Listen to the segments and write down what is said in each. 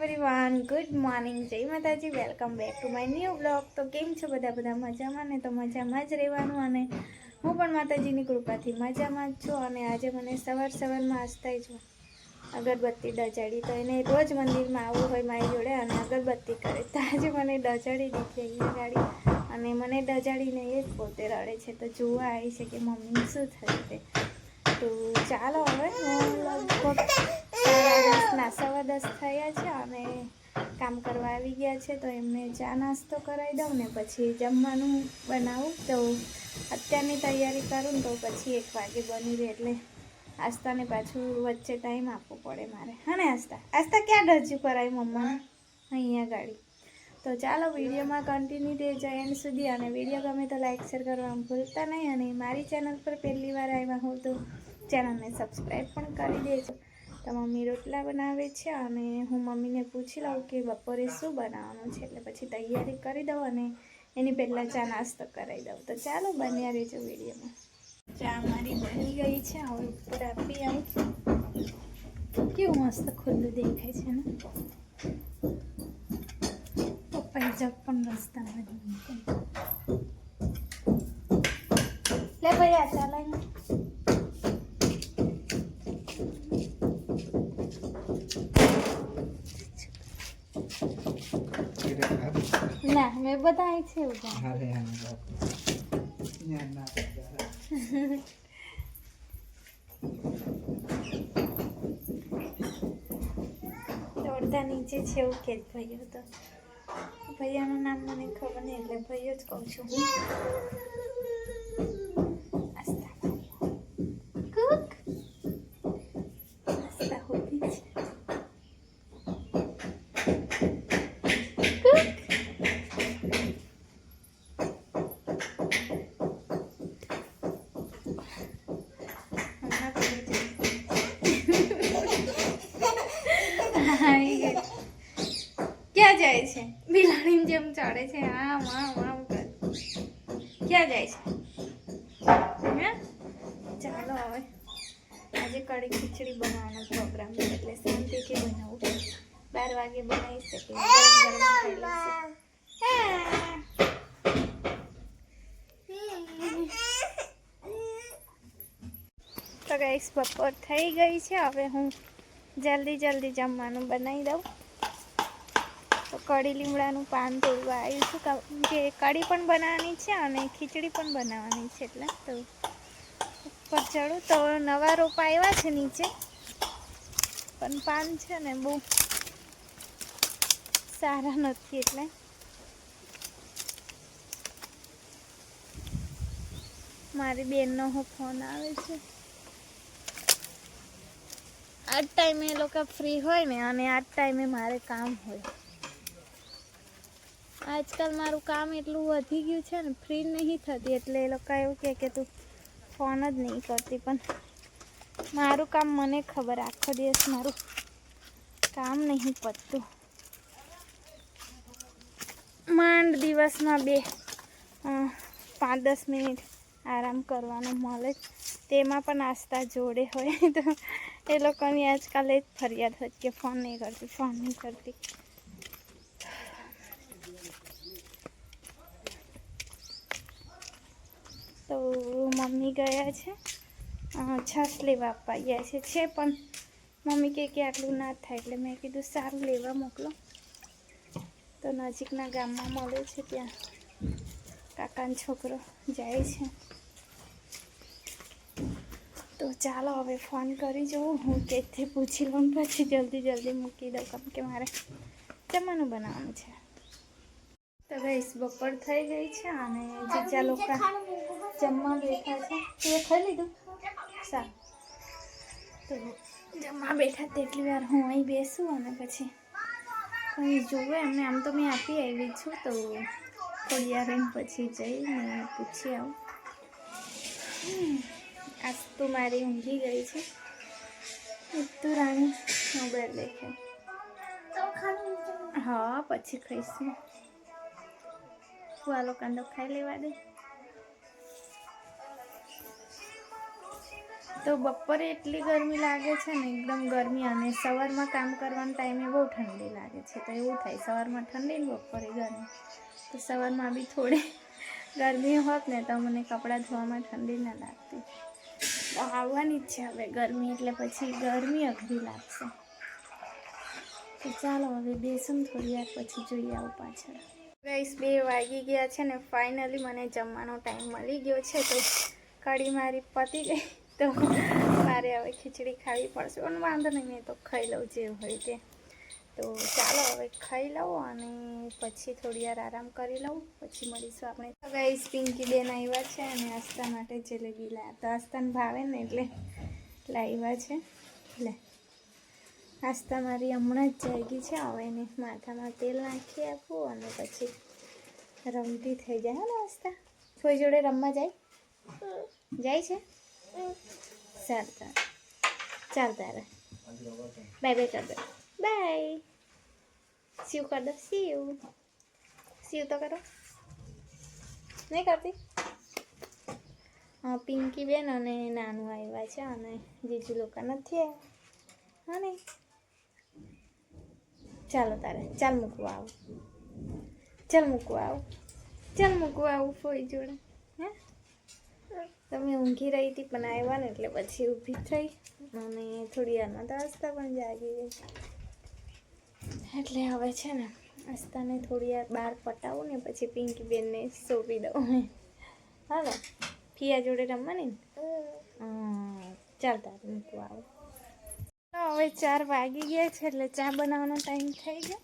Everyone good morning જય માતાજી. Welcome back to my new blog તો કેમ છો બધા? બધા મજામાં ને? તો મજામાં જ રહેવાનું અને હું પણ માતાજીની કૃપાથી મજામાં જ છું અને આજે મને સવાર સવારમાં આસ્તા જ અગરબત્તી ડજાડી તો એને રોજ મંદિરમાં આવવું હોય મારી જોડે અને અગરબત્તી કરે. તો આજે મને ડજાડી દીધી અહીંયા ગાડી અને મને ડજાડીને એ જ પોતે રડે છે. તો જોવા આવી છે કે મમ્મી શું થશે તો. ચાલો હવે હું લગભગ સાડા દસના થયા છે. અને કામ કરવા આવી ગયા છે, તો એમને ચા નાસ્તો કરાવી દઉં ને પછી જમવાનું બનાવું. તો અત્યારની તૈયારી કરું તો પછી એક વાગે બની રહે એટલે આસ્તાને પાછું વચ્ચે ટાઈમ આપવો પડે મારે. હા આસ્તા? આસ્તા ક્યાં રજૂ કરાય મમ્મા અહીંયા ગાડી. તો ચાલો વિડીયોમાં કન્ટિન્યુ રહેજો એન્ડ સુધી અને વીડિયો ગમે તો લાઈક શેર કરવાનું ભૂલતા નહીં અને મારી ચેનલ પર પહેલી વાર આવ્યા હોવ તો ચેનલને સબસ્ક્રાઈબ પણ કરી દેજો. તો મમ્મી રોટલા બનાવે છે અને હું મમ્મીને પૂછી લઉં કે બપોરે શું બનાવવાનું છે એટલે પછી તૈયારી કરી દઉં અને એની પહેલાં ચા નાસ્તો કરાવી દઉં. તો ચાલો બન્યા રહેજો વિડીયોમાં. ચા મારી બની ગઈ છે. હવે ઉપર આપી આવું. કેવું મસ્ત ખુલ્લું દેખાય છે ને? પપ્પાએ જગ પણ રસ્તામાં જ મૂકી. લે ભાઈ આ ચા ના મેં બધાય છે ઊભા તો અડધા નીચે છે એવું કે ભાઈઓ તો. ભૈયાનું નામ મને ખબર નહીં એટલે ભાઈઓ જ કહું છું બિલાડીની છે. આમ આમ આમ ક્યાં જાય છે? ચાલો હવે. આજે કડી ખીચડી બનાવવાનો પ્રોગ્રામ છે, એટલે શાંતિથી બનાવું. બાર વાગે બનાવી શકે તો ગાઈસ બપોર થઈ ગઈ છે. હવે હું જલ્દી જલ્દી જમવાનું બનાવી દઉં. તો કઢી લીમડાનું પાન તોડવા આવ્યું છું. કારણ કે કઢી પણ બનાવવાની છે અને ખીચડી પણ બનાવવાની છે એટલે તો ઉપર ચડું. તો નવા રોપા આવ્યા છે નીચે. પણ પાન છે ને બહુ સારા નથી એટલે. મારી બેનનો ફોન આવે છે. આ ટાઈમે એ લોકો ફ્રી હોય ને અને આ ટાઈમે મારે કામ હોય. આજકાલ મારું કામ એટલું વધી ગયું છે ને ફ્રી નહીં થતી, એટલે એ લોકો એવું કહે કે તું ફોન જ નહીં કરતી. પણ મારું કામ મને ખબર, આખો દિવસ મારું કામ નહીં પતતું. માંડ દિવસમાં બે પાંચ, દસ મિનિટ આરામ કરવાનો મળે. તેમાં પણ આસ્તા જોડે હોય. તો એ લોકોની આજકાલ એ જ ફરિયાદ હોય કે ફોન નહીં કરતી ફોન નહીં કરતી. તો મમ્મી ગયા છે. છાશ લેવા આપવા ગયા છે. છે પણ મમ્મી કહે કે આટલું ના થાય એટલે મેં કીધું સારું લેવા મોકલો. તો નજીકના ગામમાં મળે છે ત્યાં. કાકાનો છોકરો જાય છે. તો ચાલો હવે ફોન કરી જોઉં. હું કેથી પૂછી લઉં પછી જલ્દી જલ્દી મૂકી દઉં કેમ કે મારે જમવાનું બનાવવાનું છે. તો ગઈશ બપોર થઈ ગઈ છે અને જીજા લોકો જમવા બેઠા છે. તે ખાઈ લીધું? સારું. તો જમવા બેઠા તેટલી વાર હું અહીં બેસું અને પછી કંઈ જોવે. એમને આમ તો મેં આપી આવી છું, તો થોડી વાર રહીને પછી જઈને પૂછી આવું. આજ તો મારી ઊંઘી ગઈ છે. તું રાણી, મોબાઈલ દેખે. હા, પછી ખાઈશું. ફુવા લોકોને તો ખાઈ લેવા દે. તો બપોરે એટલી ગરમી લાગે છે ને, એકદમ ગરમી અને સવારમાં કામ કરવાના ટાઈમે બહુ ઠંડી લાગે છે. તો એવું થાય, સવારમાં ઠંડી ને બપોરે ગરમી. તો સવારમાં બી થોડી ગરમી હોત ને, તો મને કપડાં ધોવામાં ઠંડી ના લાગતી. તો આવવાની જ છે હવે ગરમી, એટલે પછી ગરમી અઘરી લાગશે. તો ચાલો હવે બેસું થોડી વાર, પછી જોઈએ આવું પાછળ. ગઈસ બે વાગી ગયા છે ને ફાઇનલી મને જમવાનો ટાઈમ મળી ગયો છે, તો કઢી મારી પતી ગઈ. તો મારે હવે ખીચડી ખાવી પડશે. પણ વાંધો નહીં મેં તો ખાઈ લઉં જે હોય તે. તો ચાલો હવે ખાઈ લઉં અને પછી થોડી વાર આરામ કરી લઉં. પછી મળીશું આપણે. ગાઈસ પિંકી બેન આવ્યા છે અને આસ્તા માટે જલેબી લાવ્યા તો આસ્તાને ભાવે ને એટલે લાવ્યા છે. લે. આસ્તા મારી હમણાં જ જાગી છે. હવે એને માથામાં તેલ નાખી આપું અને પછી રમતી થઈ જાય. ને આસ્તા કોઈ જોડે રમવા જાય. જાય છે? ચાલ તારે ચાલ તારે બાય બાય કર દો બાય સીવ કર દો સીવ સીવ તો કરો નહીં કરતી પિંકી બેન અને નાનું આવ્યા છે અને જીજુ લોકો નથી આવ્યા હા ચાલો તારે ચાલ મૂકવા આવું ચાલ મૂકવા આવું ચાલ મૂકવા આવું ફોઈ જોડે હે તમે ઊંઘી રહી હતી પણ આવ્યા ને એટલે પછી ઊભી થઈ અને થોડી વારમાં તો આસ્તા પણ જાગી ગઈ. એટલે હવે છે ને આસ્તાને થોડી વાર બહાર પટાવું ને પછી પિંકી બેનને સોંપી દઉં. હા ફિયા જોડે રમવાની ને? હમ, ચાલ તારે મૂકવા આવું. હવે ચાર વાગી ગયા છે એટલે ચા બનાવવાનો ટાઈમ થઈ ગયો.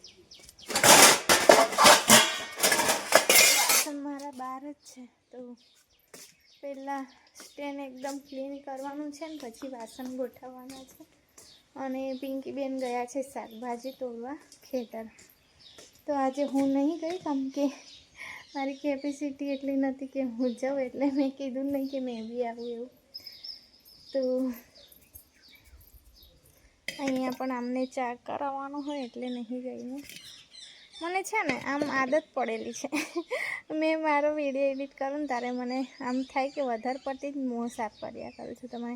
મારા બાર જ છે તો પહેલાં સ્ટેન એકદમ ક્લીન કરવાનું છે ને, પછી વાસણ ગોઠવવાના છે. અને પિંકીબેન ગયા છે શાકભાજી તોડવા ખેતર. તો આજે હું નહીં ગઈ, કેમ કે મારી કેપેસિટી એટલી નથી કે હું જાઉં, એટલે મેં કીધું નહીં કે મેં બી આવું એવું. તો અહીંયા પણ આમને ચા કરાવવાનો હોય એટલે નહીં ગઈ મને છે ને આમ આદત પડેલી છે. મેં મારો વીડિયો એડિટ કરું ને ત્યારે મને આમ થાય કે વધારે પડતી જ મોં સાફ કર્યા કરું છું. તમે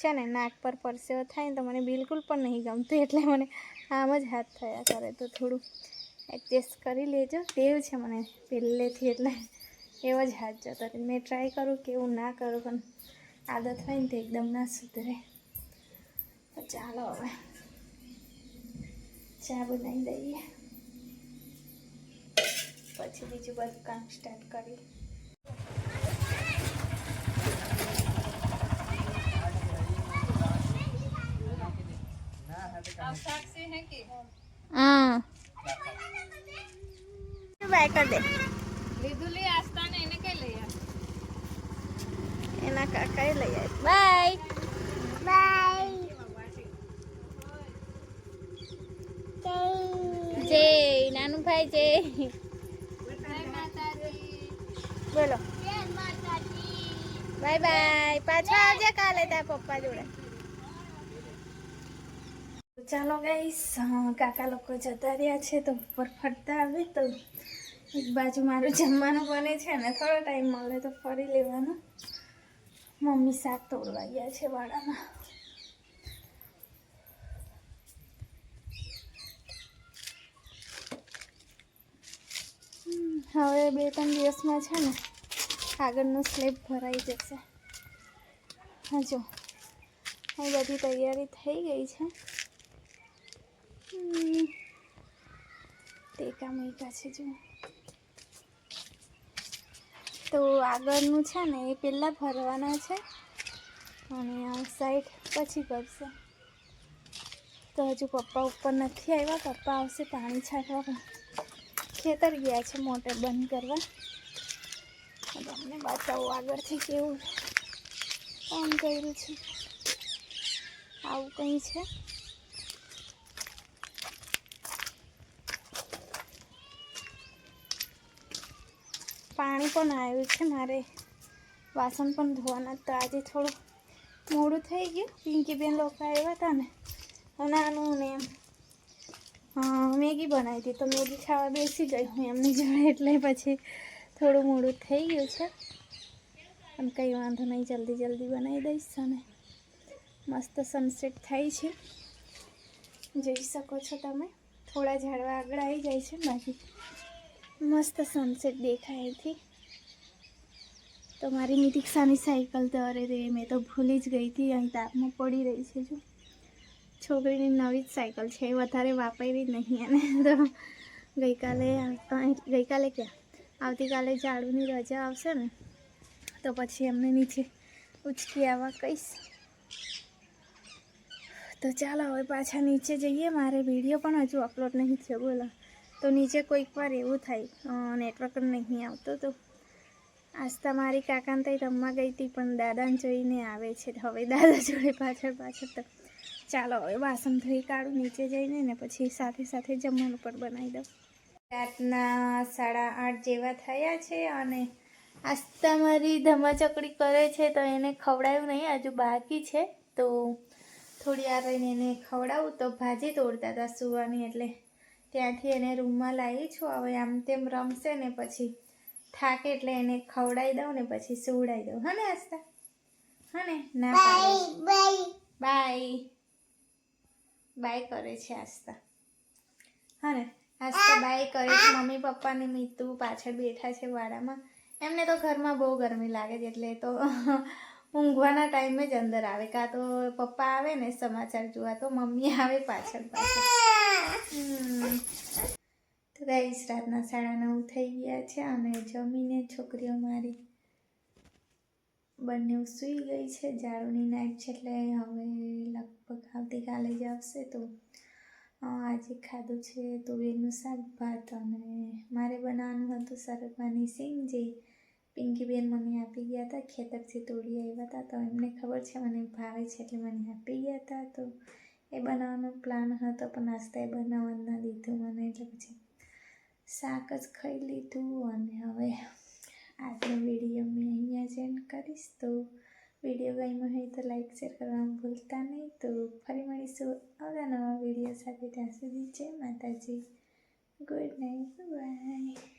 છે ને નાક પર પરસેવો થાય ને તો મને બિલકુલ પણ નહીં ગમતું એટલે મને આમ જ હાથ થયા કરે. તો થોડું એડજસ્ટ કરી લેજો. ટેવ છે મને પહેલેથી એટલે એવો જ હાથ જતો મેં ટ્રાય કરું કે એવું ના કરું પણ આદત હોય ને તો એકદમ ના સુધરે. તો ચાલો હવે ચા બનાવી દઈએ. પછી બીજું બધું કામ સ્ટાર્ટ કરી એને કઈ લઈ આવ. એના કાકાએ લઈ આવી. બાય બાય જય. નાનું ભાઈ જય. બોલો. Bye bye. પાછા આવજે કાલે તારા પપ્પા જોડે. ચાલો ગાઈસ કાકા લોકો જતા રહ્યા છે તો ઉપર ફરતા આવે તો એક બાજુ મારું જમવાનું બને છે ને થોડો ટાઈમ મળે તો ફરી લેવાનું. મમ્મી શાક તોડવા ગયા છે વાડામાં. હવે બે ત્રણ દિવસમાં છે ને આગળનું સ્લેબ ભરાઈ જશે. હા, જો. અહીં બધી તૈયારી થઈ ગઈ છે. ટેકા મૂક્યા છે, જો. તો આગળનું છે ને એ પહેલાં ભરવાના છે. અને આ સાઈડ પછી કરશે. તો હજુ પપ્પા ઉપર નથી આવ્યા. પપ્પા આવશે પાણી છાંટવા. પણ ખેતર ગયા છે મોટર બંધ કરવા. તો તમને બતાવું આગળથી કેવું કામ કર્યું છે? આવું કંઈ છે? પાણી પણ આવ્યું છે, મારે વાસણ પણ ધોવાના તો આજે થોડું મોડું થઈ ગયું. પિંકીબેન લોકો આવ્યા હતા ને, નાનું ને એમ. હા મેગી બનાવી હતી. તો મેગી ખાવા બેસી ગઈ હું એમની જોડે, એટલે પછી થોડું મોડું થઈ ગયું છે. એમ કંઈ વાંધો નહીં, જલ્દી જલ્દી બનાવી દઈશ અને મસ્ત સનસેટ થાય છે. જોઈ શકો છો તમે, થોડા ઝાડવા આગળ આવી જાય છે, બાકી મસ્ત સનસેટ દેખાય હતી તો મારી નિતિક્ષાની સાયકલ તો અરે રે, મેં તો ભૂલી જ ગઈ હતી, અહીં તાપમાં પડી રહી છે જો. છોકરીની નવી જ સાયકલ છે, એ વધારે વાપરી નહીં અને તો. ગઈકાલે ગઈકાલે ક્યાં? આવતીકાલે ઝાડુની રજા આવશે ને, તો પછી એમને નીચે ઉચકી આવવા કહીશ. તો ચાલો, હવે પાછા નીચે જઈએ. મારે વીડિયો પણ હજુ અપલોડ નહીં થયો, બોલો. તો નીચે કોઈક વાર એવું થાય નેટવર્ક નહીં આવતો તો. આજ મારી કાકાને તઈ રમવા ગઈ હતી, પણ દાદાને જોઈને આવે છે. હવે દાદા જોડે પાછળ પાછળ તો ચાલો હવે વાસણ ધોઈ કાઢું નીચે જઈને ને પછી સાથે સાથે જમવાનું પણ બનાવી દઉં. રાતના સાડા આઠ જેવા થયા છે અને આસ્તા મારી ધમાચકડી કરે છે તો એને ખવડાવ્યું નહીં હજુ બાકી છે. તો થોડી વાર રહીને એને ખવડાવું. તો ભાજી તોડતા હતા સુવાની એટલે ત્યાંથી એને રૂમમાં લાવી છું. હવે આમ તેમ રમશે ને પછી થાકે એટલે એને ખવડાવી દઉં ને પછી સુવડાવી દઉં. હા ને આસ્તા હા ને ના બાય. બાય. બાય કરે છે આસ્તા. હા ને? આસ્તા બાય કરે છે. મમ્મી પપ્પાની ને પાછળ બેઠા છે વાડામાં. એમને તો ઘરમાં બહુ ગરમી લાગે છે, એટલે તો ઊંઘવાના ટાઈમે જ અંદર આવે. કાં તો પપ્પા આવે ને સમાચાર જોવા, તો મમ્મી આવે પાછળ પાછળ. તો ગાઈશ રાતના સાડા નવ થઈ ગયા છે અને જમીને છોકરીઓ મારી બંને સૂઈ ગઈ છે. જાડુની નાઈટ છે એટલે હવે લગભગ આવતીકાલે જ આવશે તો આજે ખાધું છે તુવેરનું શાક ભાત અને મારે બનાવવાનું હતું સરગવાની સિંગ જે પિંકીબેન મને આપી ગયા હતા. ખેતરથી તોડી આવ્યા હતા તો એમને ખબર છે, મને ભાવે છે એટલે મને આપી ગયા હતા તો એ બનાવવાનો પ્લાન હતો પણ નાસ્તા બનાવવા ન દીધું મને એટલે પછી શાક જ ખાઈ લીધું અને હવે આજનો વીડિયો મેં અહીંયા જ એન્ડ કરીશ. તો વીડિયો ગમ્યો હોય તો લાઈક શેર કરવાનું ભૂલતા નહીં. તો ફરી મળીશું આવતા નવા વીડિયો સાથે. ત્યાં સુધી જય માતાજી. Good night bye